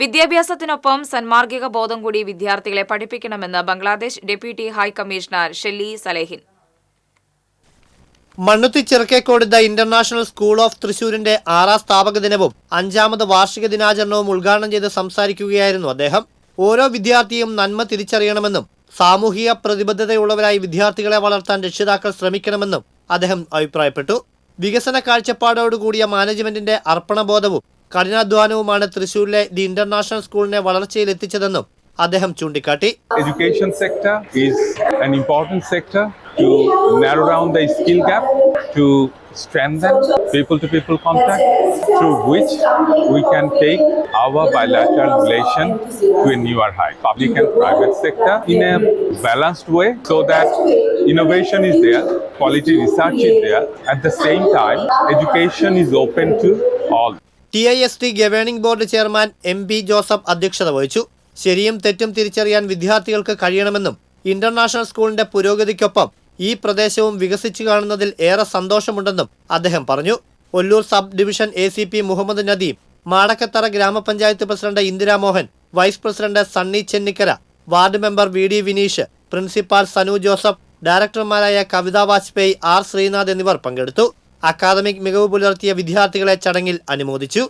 വിദ്യാഭ്യാസത്തിനൊപ്പം സന്മാർഗിക ബോധം കൂടി വിദ്യാർത്ഥികളെ പഠിപ്പിക്കണമെന്ന് Bangladesh deputy high commissioner Shelly Salehin. Mannuthy Chirakkekode the international school of തൃശൂരിന്റെ ആറാം സ്ഥാപക ദിനവും അഞ്ചാമത് വാർഷിക ദിനാചരണവും ഉദ്ഘാടനം ചെയ്ത് സംസാരിക്കുകയായിരുന്നു അദ്ദേഹം. ഓരോ വിദ്യാർത്ഥിയും നന്മ തിരിച്ചറിയണമെന്നും സാമൂഹിക പ്രതിബദ്ധതയുള്ളവരായി വിദ്യാർത്ഥികളെ വളർത്താൻ രക്ഷിതാക്കൾ ശ്രമിക്കണമെന്നും അദ്ദേഹം അഭിപ്രായപ്പെട്ടു. വികസന കാഴ്ചപ്പാടോടുകൂടിയ മാനേജ്മെന്റിന്റെ അർപ്പണബോധവും കഠിനാധ്വാനവുമാണ് തൃശൂരിലെ ദി ഇന്റർനാഷണൽ സ്കൂളിനെ വളർച്ചയിലെത്തിച്ചതെന്നും അദ്ദേഹം ചൂണ്ടിക്കാട്ടി education sector is an important sector to narrow down the skill gap, to strengthen people to people contact, through which we can take our bilateral relation to a newer height. Public and private sector in a balanced way so that innovation is there, quality research is there. At the same time, education is open to all. T I S T governing board chairman M P Joseph അധ്യക്ഷത വഹിച്ചു. ശരിയും തെറ്റും തിരിച്ചറിയാൻ വിദ്യാർത്ഥികൾക്ക് കഴിയണമെന്നും international സ്കൂളിന്റെ പുരോഗതിക്കൊപ്പം ഈ പ്രദേശവും വികസിച്ചു കാണുന്നതിൽ ഏറെ സന്തോഷമുണ്ടെന്നും അദ്ദേഹം പറഞ്ഞു. Ollur sub division A C P Muhammad Nadeem Madakkathara ഗ്രാമപഞ്ചായത്ത് president Indiramohan vice president Sunny Chennikkara ward member V D Vineesh principal Sanu Joseph ഡയറക്ടർമാരായ Kavitha Vajpayee R Sreenath എന്നിവർ പങ്കെടുത്തു. അക്കാദമിക് മികവ് പുലർത്തിയ വിദ്യാർത്ഥികളെ ചടങ്ങിൽ അനുമോദിച്ചു